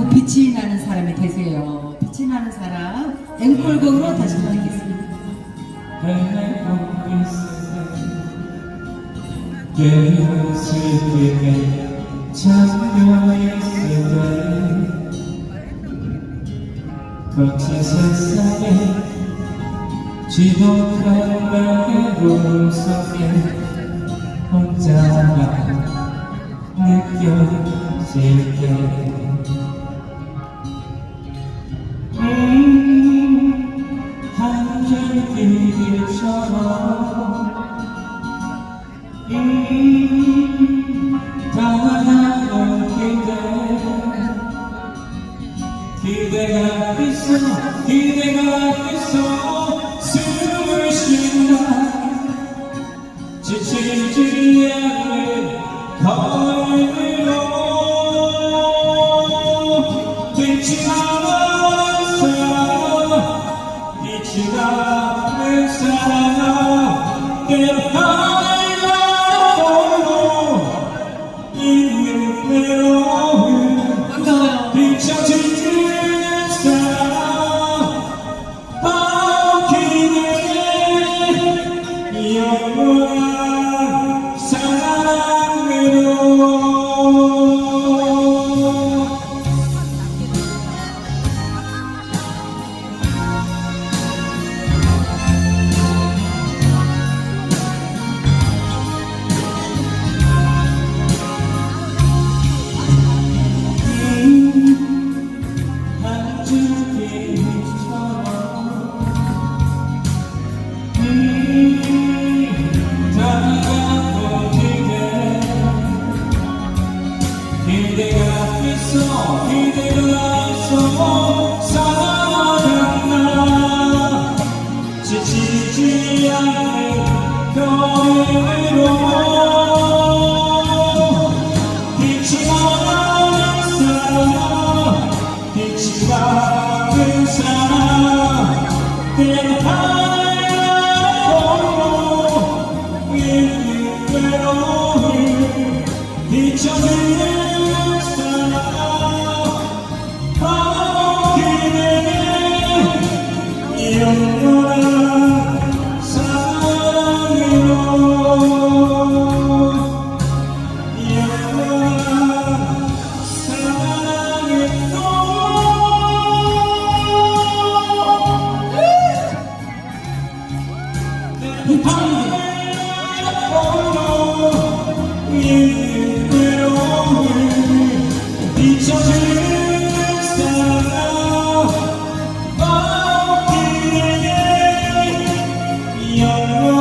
빛이 나는 사람이 되세요. 빛이 나는 사람 앵콜곡으로 다시 때 거친 세상에 지독한 외로움 속에 혼자만 느껴질 때 있어 기대가 있어. 숨을 쉰다. 걸음으로 빛이 나는 사람 빛이 나는 사람 깨어 지치지 않는 Oh.